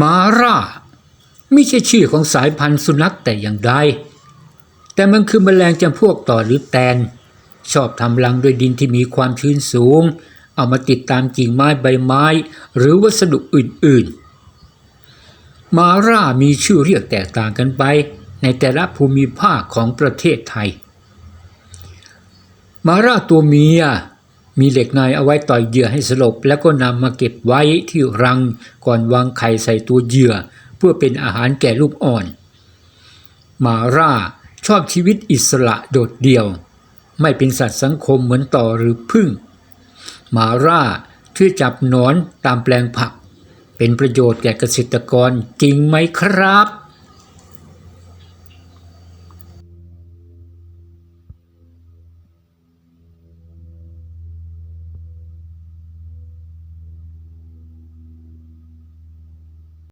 มาร่า ไม่ใช่ชื่อของสายพันธุ์สุนัขแต่อย่างใด แต่มันคือแมลงจำพวกต่อหรือแตน ชอบทำรังด้วยดินที่มีความชื้นสูง เอามาติดตามกิ่งไม้ใบไม้ หรือวัสดุอื่นๆ มาร่ามีชื่อเรียกแตกต่างกันไป ในแต่ละภูมิภาคของประเทศไทย มาร่าตัวเมีย มีเหล็กในเอาไว้ต่อยเหยื่อให้สลบ แล้วก็นำมาเก็บไว้ที่รังก่อนวางไข่ใส่ตัวเหยื่อ เพื่อเป็นอาหารแก่ลูกอ่อน มาร่าชอบชีวิตอิสระโดดเดี่ยว ไม่เป็นสัตว์สังคมเหมือนต่อหรือพึ่ง มาร่าช่วยจับหนอนตามแปลงผัก เป็นประโยชน์แก่เกษตรกรจริงไหมครับ